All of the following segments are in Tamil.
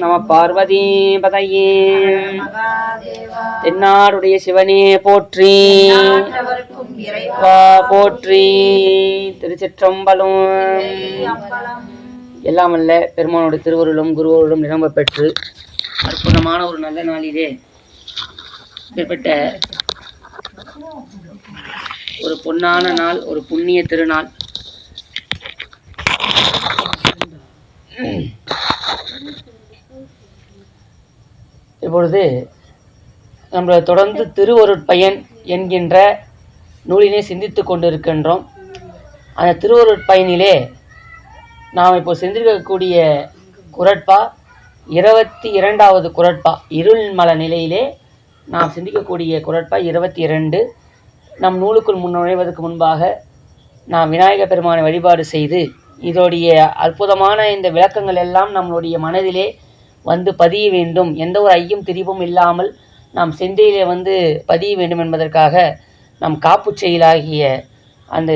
நம பார்வதி பதையே. தென்னாடுடைய சிவனே போற்றி. போற்றி. திருச்சிற்றம்பலம். எல்லாம் அல்ல பெருமானுடைய திருவருளும் குருவருளும் நிரம்ப பெற்று அற்புதமான ஒரு நல்ல நாளிலே இப்பேற்பட்ட ஒரு பொன்னான நாள் ஒரு புண்ணிய திருநாள். இப்பொழுது நம்மளை தொடர்ந்து திருவருட்பயன் என்கின்ற நூலினை சிந்தித்து கொண்டிருக்கின்றோம். அந்த திருவருட் பயனிலே நாம் இப்போ சிந்திருக்கக்கூடிய குரட்பா இருபத்தி இரண்டாவது குரட்பா இருள்மல நிலையிலே நாம் சிந்திக்கக்கூடிய குரட்பா இருபத்தி இரண்டு. நம் நூலுக்குள் முன் நுழைவதற்கு முன்பாக நாம் விநாயகர் பெருமானை வழிபாடு செய்து இதோடைய அற்புதமான இந்த விளக்கங்கள் எல்லாம் நம்மளுடைய மனதிலே வந்து பதிய வேண்டும். எந்த ஒரு ஐயம் திரிவும் இல்லாமல் நாம் சிந்தையிலே வந்து பதிய வேண்டும் என்பதற்காக நாம் காப்புச் செயலாகிய அந்த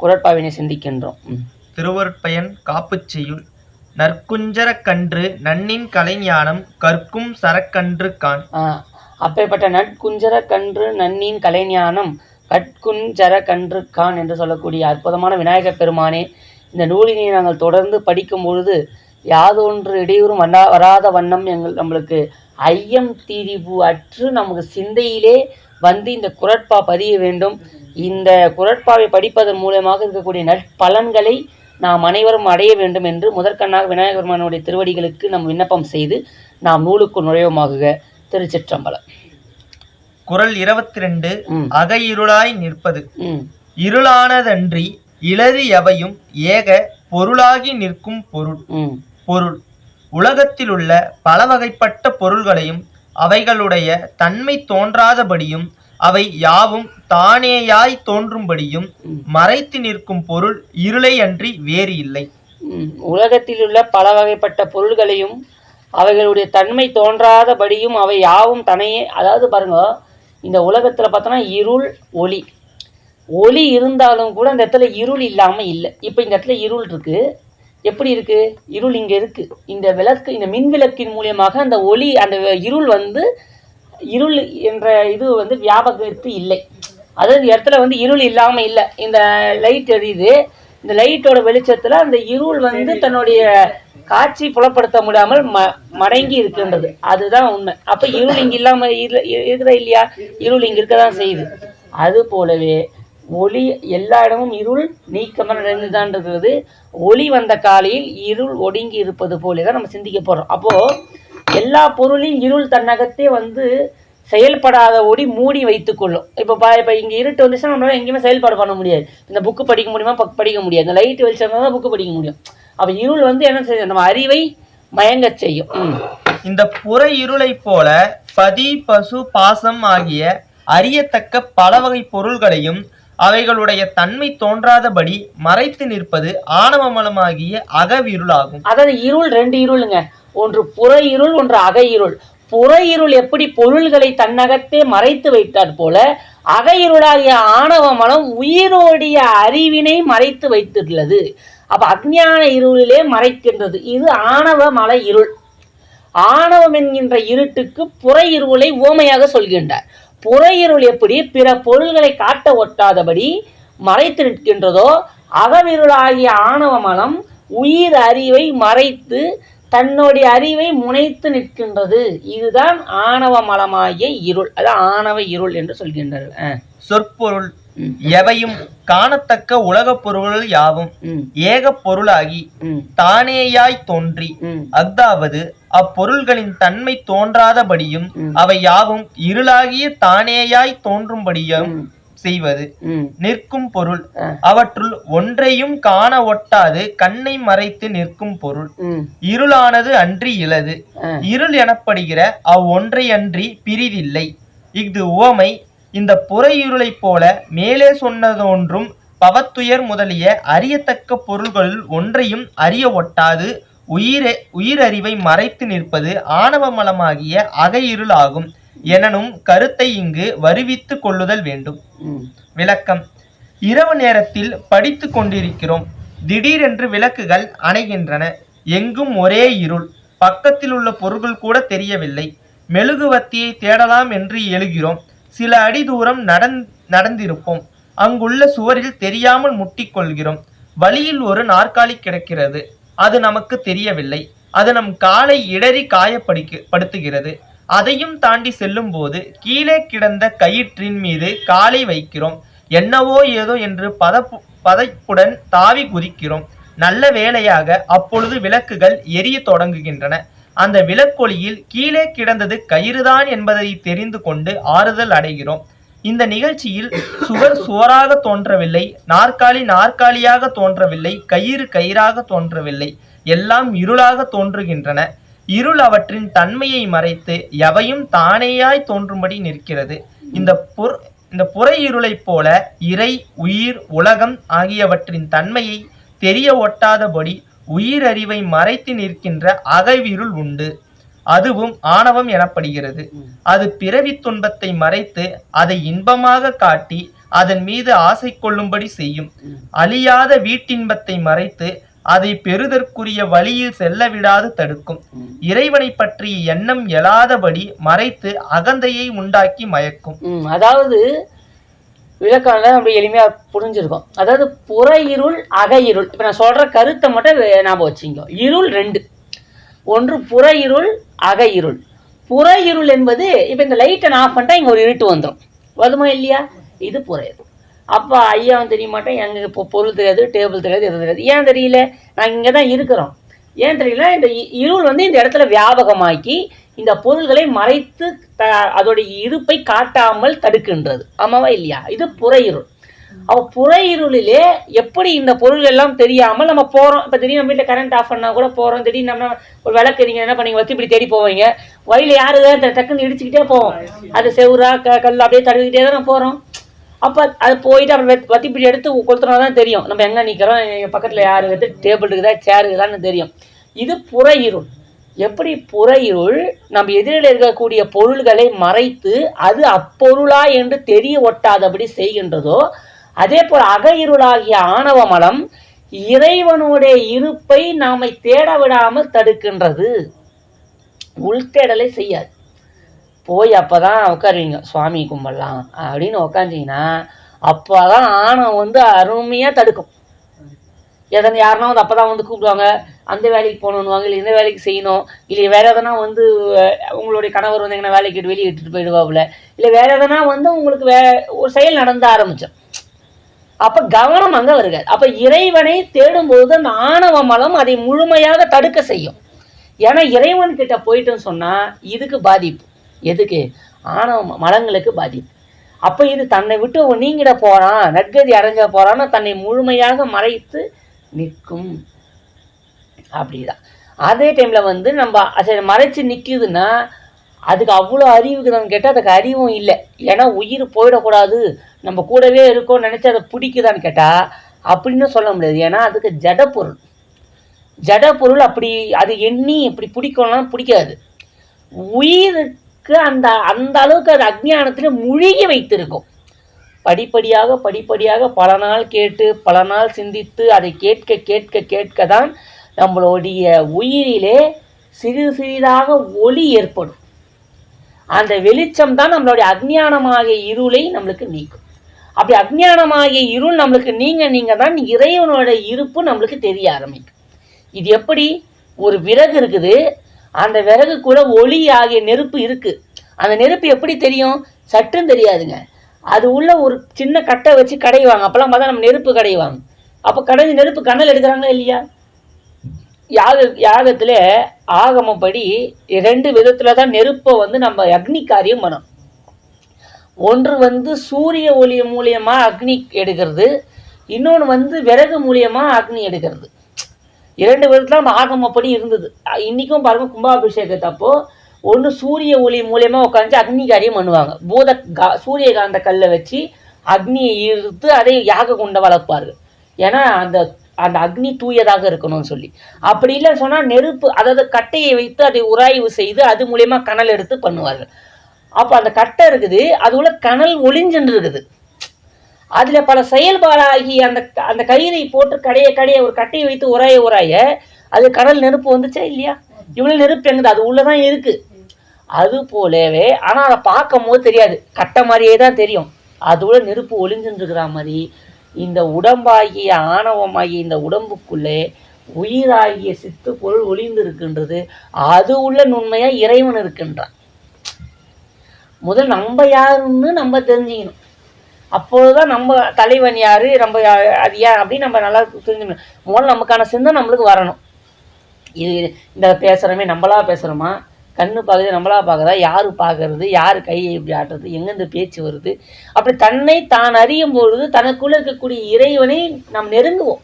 குரட்பாவினை சிந்திக்கின்றோம். ம். திருவருட்பயன் காப்புச் செய்யுள் நற்குஞ்சர கன்று நன்னின் கலைஞானம் கற்கும் சரக்கன்று கான். அப்பேற்பட்ட நட்குஞ்சர கன்று நன்னின் கலைஞானம் கட்குஞ்சர கன்று கான் என்று சொல்லக்கூடிய அற்புதமான விநாயகர் பெருமானே இந்த நூலினை நாங்கள் தொடர்ந்து படிக்கும் பொழுது யாதொன்று இடையூறும் வந்தா வராத வண்ணம் எங்கள் நம்மளுக்கு ஐயம் திரிவு அற்று நமக்கு சிந்தையிலே வந்து இந்த குரட்பா பதிய வேண்டும். இந்த குரட்பாவை படிப்பதன் மூலமாக இருக்கக்கூடிய நற்பலன்களை நாம் அனைவரும் அடைய வேண்டும் என்று முதற்கண்ணாக விநாயகர் பெருமானுடைய திருவடிகளுக்கு நம் விண்ணப்பம் செய்து நாம் நூலுக்கு நுழைவுமாகுக. திருச்சிற்றம்பலம். குரல் இருபத்தி ரெண்டு ம். அகையிருளாய் நிற்பது. ம். இருளானதன்றி இளறு எவையும் ஏக பொருளாகி நிற்கும் பொருள். பொருள். பொருள் உலகத்திலுள்ள பல வகைப்பட்ட பொருள்களையும் அவைகளுடைய தன்மை தோன்றாதபடியும் அவை யாவும் தானேயாய் தோன்றும்படியும் மறைத்து நிற்கும் பொருள் இருளை அன்றி வேறு இல்லை. உலகத்தில் உள்ள பல வகைப்பட்ட பொருள்களையும் அவைகளுடைய தன்மை தோன்றாதபடியும் அவை யாவும் தனையே அதாவது பாருங்க இந்த உலகத்தில் பார்த்தோன்னா இருள் ஒளி. ஒளி இருந்தாலும் கூட அந்த இடத்துல இருள் இல்லாமல் இல்லை. இப்போ இந்த இடத்துல இருள் இருக்குது எப்படி இருக்கு? இருள் இங்கே இருக்கு. இந்த விளக்கு இந்த மின் விளக்கின் மூலியமாக அந்த ஒளி அந்த இருள் வந்து இருள் என்ற இது வந்து வியாபகத்து இல்லை. அதாவது இடத்துல வந்து இருள் இல்லாமல் இல்லை. இந்த லைட் எரியுது. இந்த லைட்டோட வெளிச்சத்தில் அந்த இருள் வந்து தன்னுடைய காட்சி புலப்படுத்த முடியாமல் ம மடங்கி இருக்கின்றது. அதுதான் உண்மை. அப்போ இருள் இங்கே இல்லாமல் இருக்குதா இல்லையா? இருள் இங்கே இருக்க தான் செய்யுது. அது போலவே ஒளி எல்லா இடமும் இருள் நீக்கமாக நிறைந்துதான் இருக்கிறது ஒளி வந்த காலையில் இருள் ஒடுங்கி இருப்பது போலே தான் நம்ம சிந்திக்க போகிறோம் அப்போது எல்லா பொருளையும் இருள் தன்னகத்தே வந்து செயல்படாத ஒடி மூடி வைத்துக்கொள்ளும் இப்போ பா இப்போ இங்கே இருட்டு வந்துச்சுன்னா நம்மளால் எங்கேயுமே செயல்பாடு பண்ண முடியாது. இந்த புக்கு படிக்க முடியுமா? ப- படிக்க முடியாது. இந்த லைட் வெளிச்சம் தான் புக்கு படிக்க முடியும். அப்போ இருள் வந்து என்ன செய்யும்? நம்ம அறிவை மயங்கச் செய்யும். இந்த புற இருளைப் போல பதி பசு பாசம் ஆகிய அறியத்தக்க பல வகை பொருள்களையும் அவைகளுடைய தன்மை தோன்றாதபடி மறைத்து நிற்பது ஆணவ மலமாகிய அகவிருளாகும். அதாவது இருள் ரெண்டு இருளுங்க. ஒன்று புற இருள் ஒன்று அக இருள் புற இருள் எப்படி பொருள்களை தன்னகத்தே மறைத்து வைத்தாற் போல அக இருளாகிய ஆணவ மலம் உயிரோடைய அறிவினை மறைத்து வைத்துள்ளது. அப்ப அஜ்ஞான இருளிலே மறைக்கின்றது. இது ஆணவ மல இருள். ஆணவம் என்கின்ற இருட்டுக்கு புற இருளை ஓமையாக சொல்கின்றார். புற இருள் எப்படி பிற பொருள்களை காட்ட ஒட்டாதபடி மறைத்து நிற்கின்றதோ அகவிருளாகிய ஆணவ மனம் உயிர் அறிவை மறைத்து தன்னுடைய அறிவை முனைத்து நிற்கின்றது. இதுதான் ஆணவ மலமாகிய இருள். அதான் ஆணவ இருள் என்று சொல்கின்றார்கள் ஆ. சொற்பொருள். எவையும் காணத்தக்க உலகப் பொருள்கள் யாவும் ஏக பொருளாகி தானேயாய் தோன்றி அஃதாவது அப்பொருள்களின் தன்மை தோன்றாதபடியும். அவை யாவும் இருளாகிய தானேயாய் தோன்றும்படியும். செய்வது. நிற்கும் பொருள். அவற்றுள் ஒன்றையும் காண ஒட்டாது கண்ணை மறைத்து நிற்கும் பொருள். இருளானது அன்றி இலது. இருள் எனப்படுகிற அவ்வொன்றை அன்றி பிரிதில்லை. இஃது உவமை. இந்த புற இருளைப் போல மேலே சொன்னதொன்றும் பவத்துயர் முதலிய அறியத்தக்க பொருள்களில் ஒன்றையும் அறிய ஒட்டாது. உயிரை உயிரறிவை மறைத்து நிற்பது ஆணவமலமாகிய அக இருளாகும் எனனும் கருத்தை இங்கு வருவித்து கொள்ளுதல் வேண்டும். விளக்கம். இரவு நேரத்தில் படித்து கொண்டிருக்கிறோம். திடீரென்று விளக்குகள் அணைகின்றன. எங்கும் ஒரே இருள். பக்கத்தில் உள்ள பொருள்கள் கூட தெரியவில்லை. மெழுகுவர்த்தியை தேடலாம் என்று எழுகிறோம். சில அடி தூரம் நடந் நடந்திருப்போம். அங்குள்ள சுவரில் தெரியாமல் முட்டிக்கொள்கிறோம் வழியில் ஒரு நாற்காலி கிடக்கிறது. அது நமக்கு தெரியவில்லை. அது நம் காலை இடறி காயப்படுக்கு படுத்துகிறது. அதையும் தாண்டி செல்லும்போது கீழே கிடந்த கயிற்றின் மீது காலை வைக்கிறோம். என்னவோ ஏதோ என்று பதப்பு பதைப்புடன் தாவி குதிக்கிறோம். நல்ல வேளையாக அப்பொழுது விளக்குகள் எரிய தொடங்குகின்றன. அந்த விளக்கொளியில் கீழே கிடந்தது கயிறுதான் என்பதை தெரிந்து கொண்டு ஆறுதல் அடைகிறோம். இந்த நிகழ்ச்சியில் சுவர் சுவராக தோன்றவில்லை நாற்காலி நாற்காலியாக தோன்றவில்லை கயிறு கயிறாக தோன்றவில்லை எல்லாம் இருளாக தோன்றுகின்றன. இருள் அவற்றின் தன்மையை மறைத்து எவையும் தானேயாய் தோன்றும்படி நிற்கிறது. இந்த பொர் இந்த புற இருளைப் போல இறை உயிர் உலகம் ஆகியவற்றின் தன்மையை தெரிய ஒட்டாதபடி உயிரறிவை மறைத்து நிற்கின்ற அகவிருள் உண்டு. அதுவும் ஆணவம் எனப்படுகிறது. அது பிறவி துன்பத்தை மறைத்து அதை இன்பமாக காட்டி அதன் மீது ஆசை கொள்ளும்படி செய்யும். அழியாத வீட்டின்பத்தை மறைத்து அதை பெறுதற்குரிய வழியில் செல்ல விடாது தடுக்கும். இறைவனை பற்றிய எண்ணம் எழாதபடி மறைத்து அகந்தையை உண்டாக்கி மயக்கும். அதாவது விளக்கம் அப்படி எளிமையா புரிஞ்சிருக்கும். அதாவது புற இருள் அக இருள். இப்ப நான் சொல்ற கருத்தை மட்டும் ஞாபகம் வச்சுங்க இருள் ரெண்டு. ஒன்று புற இருள் அக இருள் புற இருள் என்பது இப்போ இந்த லைட்டை நான் ஆஃப் பண்ணிட்டா இங்கே ஒரு இருட்டு வந்துடும் வருமா இல்லையா? இது புற இருள் அப்போ ஐயாவும் தெரிய மாட்டேன் எங்கள் இப்போ பொருள் தெரியாது டேபிள் தெரியாது எதுவும் தெரியாது. ஏன் தெரியல? நாங்கள் இங்கே தான் இருக்கிறோம். ஏன் தெரியல? இந்த இ- இருள் வந்து இந்த இடத்துல வியாபகமாக்கி இந்த பொருள்களை மறைத்து த அதோடைய இருப்பை காட்டாமல் தடுக்கின்றது. ஆமாவா இல்லையா? இது புற இருள் அவ புற இருளிலே எப்படி இந்த பொருள் எல்லாம் தெரியாமல் நம்ம போறோம். இப்போ திடீர்னு நம்ம வீட்டில் கரண்ட் ஆஃப் பண்ணா கூட போறோம். திடீர்னு நம்ம ஒரு விளக்கு நீங்க என்ன பண்ணீங்க வச்சு இப்படி தேடி போவீங்க. வழியில யாரு டக்குன்னு இடிச்சுக்கிட்டே போவோம். அது செவுரா க கல் அப்படியே தடவிக்கிட்டே தானே போறோம். அப்போ அது போயிட்டு அப்புறம் வத்தி பிடி எடுத்து கொளுத்துனா தான் தெரியும். நம்ம எங்கே நிற்கிறோம் எங்கள் பக்கத்தில் யார் வந்து டேபிள் இருக்குதா சேர் இருக்குதான்னு தெரியும். இது புற இருள் எப்படி புற இருள் நம்ம எதிரில் இருக்கக்கூடிய பொருள்களை மறைத்து அது அப்பொருளா என்று தெரிய ஒட்டாதபடி செய்கின்றதோ அதே போல் அக இருளாகிய ஆணவ மலம் இறைவனுடைய இருப்பை நாமை தேட விடாமல் தடுக்கின்றது. உள்தேடலை செய்யாது. போய் அப்போ தான் உட்காருவீங்க சுவாமி கும்பலாம் அப்படின்னு உட்காந்தீங்கன்னா அப்போதான் ஆணவம் வந்து அருமையாக தடுக்கும். எதனா யாருன்னா வந்து அப்போ தான் வந்து கூப்பிடுவாங்க அந்த வேலைக்கு போகணுன்னுவாங்க இல்லை இந்த வேலைக்கு செய்யணும் இல்லை வேறு எதனா வந்து உங்களுடைய கணவர் வந்து எங்கன்னா வேலைக்கு வெளியே இட்டுட்டு போயிடுவாப்புல இல்லை வேறு எதனா வந்து உங்களுக்கு வே ஒரு செயல் நடந்த ஆரம்பித்தோம் அப்ப கவனம் அங்க வருகிறது அப்ப இறைவனை தேடும்போது அந்த ஆணவ மலம் அதை முழுமையாக தடுக்க செய்யும். ஏன்னா இறைவன் கிட்ட போயிட்டோன்னு சொன்னா இதுக்கு பாதிப்பு. எதுக்கு? ஆணவ மலங்களுக்கு பாதிப்பு. அப்ப இது தன்னை விட்டு நீங்கிட போறான் நற்கதி அடைஞ்ச போறான்னு தன்னை முழுமையாக மறைத்து நிற்கும். அப்படிதான். அதே டைம்ல வந்து நம்ம சரி மறைச்சு நிற்குதுன்னா அதுக்கு அவ்வளோ அறிவு இருக்குதான்னு கேட்டால் அதுக்கு அறிவும் இல்லை. ஏன்னா உயிர் போயிடக்கூடாது. நம்ம கூடவே இருக்கோம்னு நினச்சி அதை பிடிக்குதான்னு கேட்டால் அப்படின்னு சொல்ல முடியாது. ஏன்னா அதுக்கு ஜட பொருள். ஜட பொருள் அப்படி அது எண்ணி இப்படி பிடிக்கணும்னா பிடிக்காது. உயிருக்கு அந்த அந்த அளவுக்கு அது அஜ்ஞானத்தில் முழுகி வைத்திருக்கும். படிப்படியாக படிப்படியாக பல நாள் கேட்டு பல நாள் சிந்தித்து அதை கேட்க கேட்க கேட்க தான் நம்மளுடைய உயிரிலே சிறிது சிறிதாக ஒளி ஏற்படும். அந்த வெளிச்சம் தான் நம்மளுடைய அஜ்ஞானமாகிய இருளை நம்மளுக்கு நீக்கும். அப்படி அஜ்ஞானமாகிய இருள் நம்மளுக்கு நீங்க நீங்க தான் இறைவனோட இருப்பு நம்மளுக்கு தெரிய ஆரம்பிக்கும். இது எப்படி? ஒரு விறகு இருக்குது. அந்த விறகு கூட ஒளி ஆகிய நெருப்பு இருக்கு. அந்த நெருப்பு எப்படி தெரியும்? சற்றும் தெரியாதுங்க. அது உள்ள ஒரு சின்ன கட்டை வச்சு கடைவாங்க அப்போல்லாம் பார்த்தா நம்ம நெருப்பு கடைவாங்க அப்போ கடைஞ்சி நெருப்பு கண்ணல் எடுக்கிறாங்களா இல்லையா? யாக யாகத்தில் ஆகமப்படி ரெண்டு விதத்தில் தான் நெருப்பை வந்து நம்ம அக்னி காரியம் பண்ணோம் ஒன்று வந்து சூரிய ஒளி மூலியமாக அக்னி எடுக்கிறது இன்னொன்று வந்து விறகு மூலியமாக அக்னி எடுக்கிறது. இரண்டு விதத்தில் நம்ம ஆகமப்படி இருந்தது. இன்றைக்கும் பாருங்கள் கும்பாபிஷேகத்தப்போ ஒன்று சூரிய ஒளி மூலியமாக உட்காந்து அக்னி காரியம் பண்ணுவாங்க. பூத கா சூரியகாந்த கல்லை வச்சு அக்னியை ஈர்த்து அதை யாக குண்ட வளர்ப்பார்கள். ஏன்னா அந்த அந்த அக்னி தூயதாக இருக்கணும்னு சொல்லி. அப்படி இல்லைன்னு சொன்னால் நெருப்பு அதாவது கட்டையை வைத்து அதை உராய்வு செய்து அது மூலியமா கனல் எடுத்து பண்ணுவார்கள். அப்போ அந்த கட்டை இருக்குது அது உள்ள கனல் ஒளிஞ்சுன்னு இருக்குது அதுல பல செயல்பாடாகி அந்த அந்த கயிறை போட்டு கடைய கடைய ஒரு கட்டையை வைத்து உராய உராய அது கடல் நெருப்பு வந்துச்சா இல்லையா? இவ்வளவு நெருப்பு எங்குது? அது உள்ளதான் இருக்கு. அது போலவே ஆனா அதை பார்க்கும் போது தெரியாது. கட்டை மாதிரியே தான் தெரியும். அது உள்ள நெருப்பு ஒளிஞ்சுட்டு இருக்கிற மாதிரி இந்த உடம்பாகிய ஆணவமாகிய இந்த உடம்புக்குள்ளே உயிராகிய சித்து பொருள் ஒளிந்து இருக்கின்றது அது உள்ள நுண்மையாக இறைவன் இருக்கின்றான். முதல் நம்ம யாருன்னு நம்ம தெரிஞ்சுக்கணும். அப்பொழுதுதான் நம்ம தலைவன் யார் நம்ம யா- அது ஏன் அப்படின்னு நம்ம நல்லா தெரிஞ்சுக்கணும். முதல்ல நமக்கான சிந்தனை நம்மளுக்கு வரணும். இது இந்த பேசுகிறோமே நம்மளா பேசுகிறோமா கண்ணு பார்க்குறது நம்மளா பார்க்குறதா? யார் பார்க்கறது? யார் கையை இப்படி ஆட்டுறது? எங்கேருந்து பேச்சு வருது? அப்படி தன்னை தான் அறியும் பொழுது தனக்குள்ளே இருக்கக்கூடிய இறைவனை நாம் நெருங்குவோம்.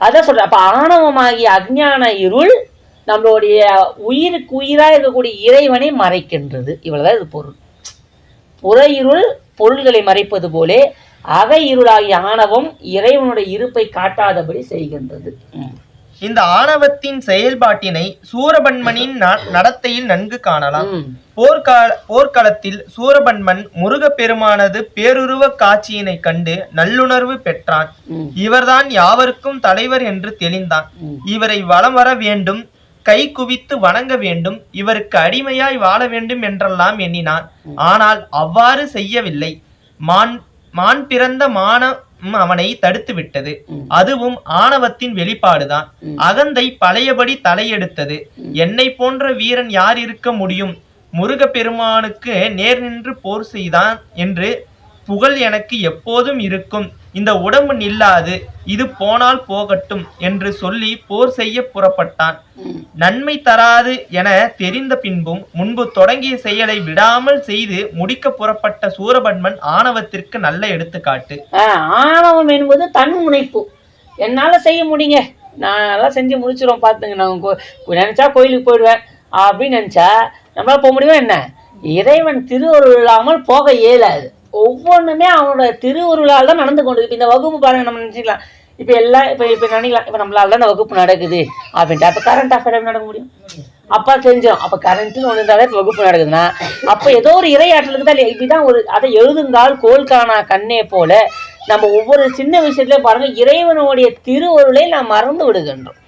அதான் சொல்கிறேன் அப்போ ஆணவமாகிய அஞ்ஞான இருள் நம்மளுடைய உயிருக்கு உயிராக இருக்கக்கூடிய இறைவனை மறைக்கின்றது. இவ்வளவுதான் இது பொருள். புற இருள் பொருள்களை மறைப்பது போலே அக இருளாகிய ஆணவம் இறைவனுடைய இருப்பை காட்டாதபடி செய்கின்றது. ம். இந்த ஆணவத்தின் செயல்பாட்டினை சூரபன்மனின் நடத்தையில் நன்கு காணலாம். போர்க்கால போர்க்களத்தில் சூரபன்மன் முருகப்பெருமானது பேருருவ காட்சியினை கண்டு நல்லுணர்வு பெற்றான். இவர்தான் யாவருக்கும் தலைவர் என்று தெளிந்தான். இவரை வலம் வர வேண்டும் கை குவித்து வணங்க வேண்டும் இவருக்கு அடிமையாய் வாழ வேண்டும் என்றெல்லாம் எண்ணினான் ஆனால் அவ்வாறு செய்யவில்லை மான் மான் பிறந்த மானம் அவனை தடுத்து விட்டது. அதுவும் ஆணவத்தின் வெளிப்பாடுதான். அகந்தை பழையபடி தலையெடுத்தது. என்னை போன்ற வீரன் யார் இருக்க முடியும்? முருகப்பெருமானுக்கு நேர் நின்று போர் செய்தான் என்று புகழ் எனக்கு எப்போதும் இருக்கும். இந்த உடம்பு நில்லாது இது போனால் போகட்டும் என்று சொல்லி போர் செய்ய புறப்பட்டான். நன்மை தராது என தெரிந்த பின்பும் முன்பு தொடங்கிய செயலை விடாமல் செய்து முடிக்க புறப்பட்ட சூரபன்மன் ஆணவத்திற்கு நல்ல எடுத்துக்காட்டு. ஆணவம் என்பது தன் முனைப்பு. என்னால செய்ய முடியுங்க. நான் செஞ்சு முடிச்சிடும் பார்த்துங்க. நான் கோ- நினைச்சா கோயிலுக்கு போயிடுவேன். அப்படின்னு நினைச்சா நம்மளால போக முடியுமா என்ன? இறைவன் திருவருள் இல்லாமல் போக இயலாது. ஒவ்வொன்றுமே அவனோட திருவுருளால் தான் நடந்து கொண்டு இப்போ இந்த வகுப்பு பாருங்க நம்ம நினச்சிக்கலாம். இப்போ எல்லாம் இப்போ இப்போ நினைக்கலாம். இப்போ நம்மளால தான் இந்த வகுப்பு நடக்குது அப்படின்ட்டு. அப்போ கரண்ட் அஃபேர் நடக்க முடியும்? அப்பா தெரிஞ்சிடும் அப்போ கரண்ட்டுன்னு ஒன்று இருந்தாலே இப்போ வகுப்பு நடக்குதுன்னா அப்போ ஏதோ ஒரு இறையாற்றலுக்கு தான் இல்லையா? இப்படிதான் ஒரு அதை எழுதுங்கால் கோல் காணா கண்ணே போல நம்ம ஒவ்வொரு சின்ன விஷயத்துலேயும் பாருங்க இறைவனுடைய திருவருளை நாம் மறந்து விடுகின்றோம்.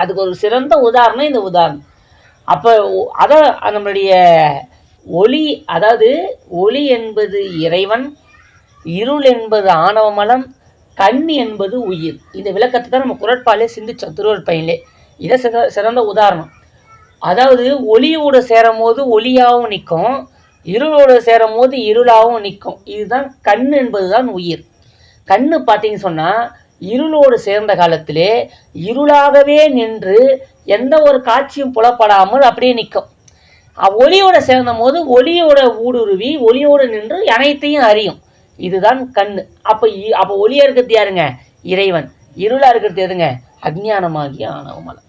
அதுக்கு ஒரு சிறந்த உதாரணம் இந்த உதாரணம். அப்போ அதை நம்மளுடைய ஒளி அதாவது ஒளி என்பது இறைவன் இருள் என்பது ஆணவமலம் கண் என்பது உயிர். இந்த விளக்கத்தை தான் நம்ம குரட்பாலே சிந்திச்சோம் திருவர் பையனிலே இதை சிற- சிறந்த உதாரணம். அதாவது ஒளியோட சேரும் போது ஒளியாகவும் நிற்கும் இருளோடு சேரும் போது இருளாகவும் நிற்கும். இதுதான் கண் என்பது தான் உயிர். கண் பார்த்தீங்கன்னு சொன்னால் இருளோடு சேர்ந்த காலத்திலே இருளாகவே நின்று எந்த ஒரு காட்சியும் புலப்படாமல் அப்படியே நிற்கும். ஒளியோட சேர்ந்த போது ஒளியோட ஊடுருவி ஒளியோடு நின்று அனைத்தையும் அறியும். இதுதான் கண்ணு. அப்போ இ- அப்போ ஒளியா இருக்கிறது யாருங்க? இறைவன். இருளா இருக்கிறது எதுங்க? அஜ்ஞானமாகிய ஆணவமலை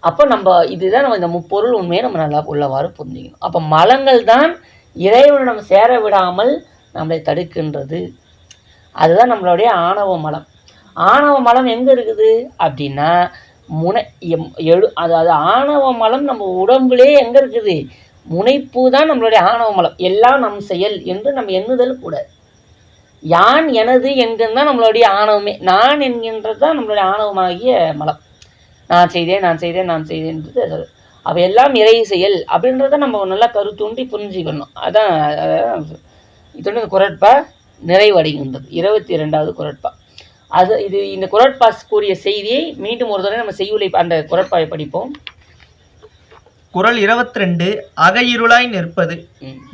அப்போ நம்ம இதுதான் நம்ம இந்த முப்பொருள் உண்மையை நம்ம நல்லா உள்ளவாறு புரிஞ்சுக்கணும். அப்போ மலங்கள் தான் இறைவனை நம்ம சேர விடாமல் நம்மளை தடுக்கின்றது. அதுதான் நம்மளுடைய ஆணவ மலம். ஆணவ மலம் எங்கே இருக்குது? அப்படின்னா முனை எம் எழு அதாவது ஆணவ மலம் நம்ம உடம்புலே எங்கே இருக்குது? முனைப்பு தான் நம்மளுடைய ஆணவ மலம். எல்லாம் நம் செயல் என்று நம்ம எண்ணுதல் கூட. யான் எனது என்கிறது தான் நம்மளுடைய ஆணவமே. நான் என்கின்றது தான் நம்மளுடைய ஆணவமாகிய மலம். நான் செய்தேன் நான் செய்தேன் நான் செய்தேன்றது அது. அவையெல்லாம் இறை செயல் அப்படின்றத நம்ம நல்லா கருத்தூண்டி புரிஞ்சுக்கணும். அதான் அதான் இதோட குரட்பா நிறைவடைகின்றது. இருபத்தி இரண்டாவது குரட்பா. அது இது இந்த குரட்பா கூறிய செய்தியை மீண்டும் ஒரு தடவை நம்ம செய்யுளை அந்த குரட்பாவை படிப்போம். குறள் இருபத்தி ரெண்டு அக இருளாய் நிற்பது.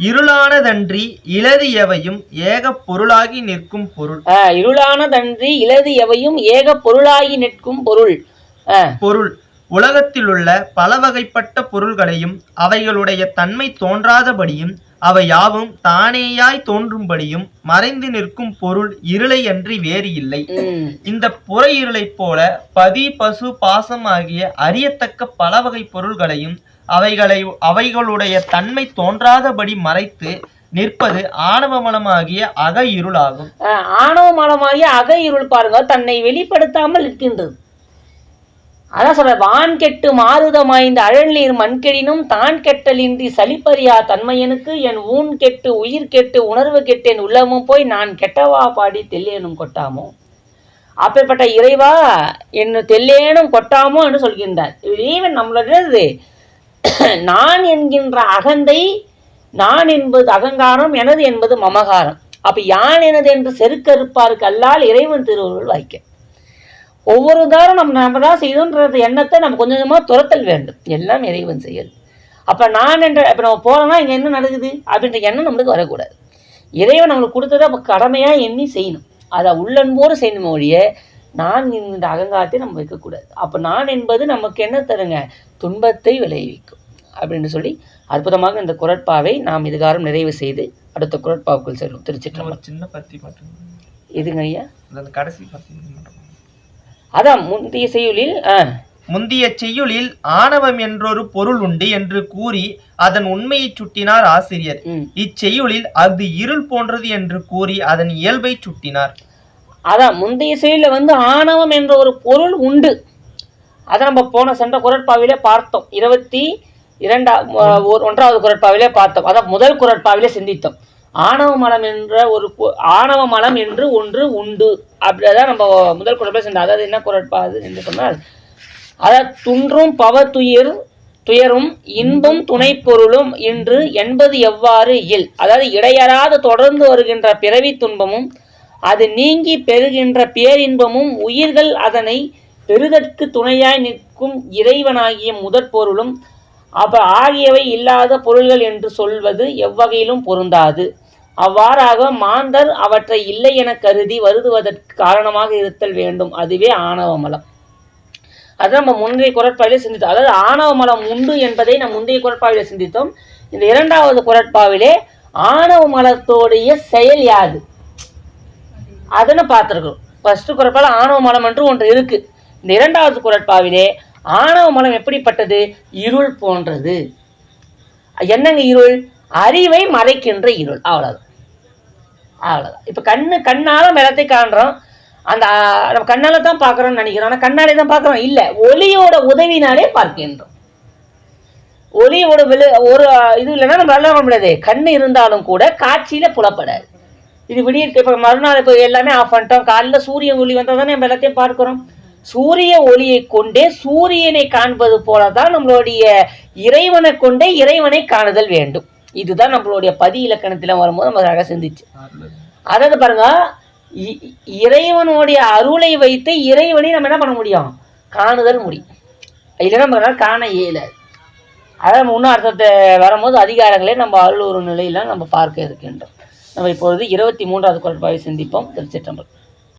இருளானதன்றி இலது எவையும் ஏக பொருளாகி நிற்கும் பொருள். இருளானதன்றி இலது எவையும் ஏக பொருளாகி நிற்கும் பொருள். பொருள். உலகத்திலுள்ள பல வகைப்பட்ட பொருள்களையும் அவைகளுடைய தன்மை தோன்றாதபடியும் அவை யாவும் தானேயாய் தோன்றும்படியும் மறைந்து நிற்கும் பொருள் இருளை அன்றி வேறு இல்லை. இந்த புற இருளைப் போல பதி பசு பாசம் ஆகிய அறியத்தக்க பல வகை பொருள்களையும் அவைகளை அவைகளுடைய தன்மை தோன்றாதபடி மறைத்து நிற்பது ஆணவமலமாகிய அக இருளாகும். ஆணவ மலமாகிய அக இருள் பாருங்க தன்னை வெளிப்படுத்தாமல் இருக்கின்றது. அதான் சொல்ற வான் கெட்டு மாறுதமாய்ந்த அழல் மண்கெடினும் தான் கெட்டலின்றி சலிப்பறியா தன்மையனுக்கு என் ஊன் கெட்டு உயிர் கெட்டு உணர்வு கெட்டேன் உள்ளமும் போய் நான் கெட்டவா பாடி தெல்லேனும் கொட்டாமோ? அப்பேற்பட்ட இறைவா என்ன தெல்லேனும் கொட்டாமோ என்று சொல்கின்றார். ஈவன் நம்மளது நான் என்கின்ற அகந்தை நான் என்பது அகங்காரம் எனது என்பது மமகாரம். அப்ப யான் எனது என்று செருக்கறுப்பாருக்கு அல்லால் இறைவன் திருவருள் வாய்க்க ஒவ்வொரு தாரம் நம்ம நம்ம தான் செய்தோன்றது எண்ணத்தை நம்ம கொஞ்சம் கொஞ்சமாக துரத்தல் வேண்டும். எல்லாம் இறைவன் செயல். அப்போ நான் என்ற இப்போ நம்ம போகிறோம்னா இங்கே என்ன நடக்குது? அப்படின்ற எண்ணம் நம்மளுக்கு வரக்கூடாது. இறைவன் நம்மளுக்கு கொடுத்ததை நம்ம கடமையாக எண்ணி செய்யணும். அதை உள்ளன்போடு செய்யணும் ஒழிய நான் இந்த அகங்காரத்தை நம்ம வைக்கக்கூடாது. அப்போ நான் என்பது நமக்கு என்ன தருங்க? துன்பத்தை விளைவிக்கும். அப்படின்னு சொல்லி அற்புதமாக இந்த குரட்பாவை நாம் இதுகாரம் நிறைவு செய்து அடுத்த குரட்பாவுக்குள் செல்லும் ஒரு சின்ன பத்தி மட்டும். இதுங்க ஐயா? கடைசி பத்தி. அதான் முந்தைய செய்யுளில் முந்திய செய்யுளில் ஆணவம் என்றொரு பொருள் உண்டு என்று கூறி அதன் உண்மையைச் சுட்டினார் ஆசிரியர். இச்செய்யுளில் அது இருள் போன்றது என்று கூறி அதன் இயல்பைச் சுட்டினார். அதான் முந்தைய செயலில் வந்து ஆணவம் என்ற ஒரு பொருள் உண்டு. அதை நம்ம போன சென்ற குரட்பாவிலே பார்த்தோம். இருபத்தி இரண்டா ஒன்றாவது குரட்பாவிலே பார்த்தோம். அதான் முதல் குரட்பாவிலே சிந்தித்தோம். ஆணவ மலம் என்ற ஒரு பொ- ஆணவ மலம் என்று ஒன்று உண்டு. அப்படிதான் நம்ம முதல் குரல் சென்ற அதாவது என்ன குரட்பா அது என்று சொன்னால் அதாவது துன்றும் பவ துயிர் துயரும் இன்பம் துணை பொருளும் என்று என்பது எவ்வாறு இல்? அதாவது இடையறாது தொடர்ந்து வருகின்ற பிறவி துன்பமும் அது நீங்கி பெறுகின்ற பேரின்பமும் உயிர்கள் அதனை பெறுதற்கு துணையாய் நிற்கும் இறைவனாகிய முதற் பொருளும் அப்ப ஆகியவை இல்லாத பொருள்கள் என்று சொல்வது எவ்வகையிலும் பொருந்தாது. அவ்வாறாக மாந்தர் அவற்றை இல்லை என கருதி வருதுவதற்கு காரணமாக இருத்தல் வேண்டும். அதுவே ஆணவ மலம். அது நம்ம முந்தைய குரட்பாவிலே சிந்தித்தோம். அதாவது ஆணவ மலம் உண்டு என்பதை நம் முந்தைய குரட்பாவிலே சிந்தித்தோம். இந்த இரண்டாவது குரட்பாவிலே ஆணவ மலத்தோடைய செயல் யாது? அதுன்னு பார்த்துருக்கோம் ஃபர்ஸ்ட் குரட்பால ஆணவ மலம் என்று ஒன்று இருக்கு. இந்த இரண்டாவது குரட்பாவிலே ஆணவ மலம் எப்படிப்பட்டது? இருள் போன்றது. என்னங்க இருள்? அறிவை மறைக்கின்ற இருள். அவ்வளோதான் அவ்வளோதான் இப்போ கண்ணு கண்ணால் மரத்தை காண்றோம். அந்த நம்ம கண்ணால் தான் பார்க்குறோம்னு நினைக்கிறோம். ஆனால் கண்ணாலே தான் பார்க்குறோம். இல்லை ஒளியோட உதவினாலே பார்க்கின்றோம். ஒளியோட விழு ஒரு இது இல்லைன்னா நம்ம நல்லா பண்ண முடியாது. கண் இருந்தாலும் கூட காட்சியில் புலப்படாது. இது விடிய இப்போ மறுநாள் இப்போ எல்லாமே ஆஃப் பண்ணிட்டோம். காலைல சூரிய ஒளி வந்தால் தானே நம்ம எல்லாத்தையும் பார்க்குறோம். சூரிய ஒளியை கொண்டே சூரியனை காண்பது போல தான் நம்மளுடைய இறைவனை கொண்டே இறைவனை காணுதல் வேண்டும். இதுதான் நம்மளுடைய பதி இலக்கணத்தில் வரும்போது நம்ம அழகாக சிந்திச்சு. அதாவது பாருங்க இ- இறைவனுடைய அருளை வைத்து இறைவனை நம்ம என்ன பண்ண முடியும்? காணுதல் முடியும். இல்லைன்னா நம்ம காண இயலாது அதாவது நம்ம இன்னும் அடுத்த வரும்போது அதிகாரங்களே நம்ம அருள் ஒரு நிலையில நம்ம பார்க்க இருக்கின்றோம். நம்ம இப்பொழுது இருபத்தி மூன்றாவது குரட்பாவை சிந்திப்போம். திருச்சிற்றம்பலம்.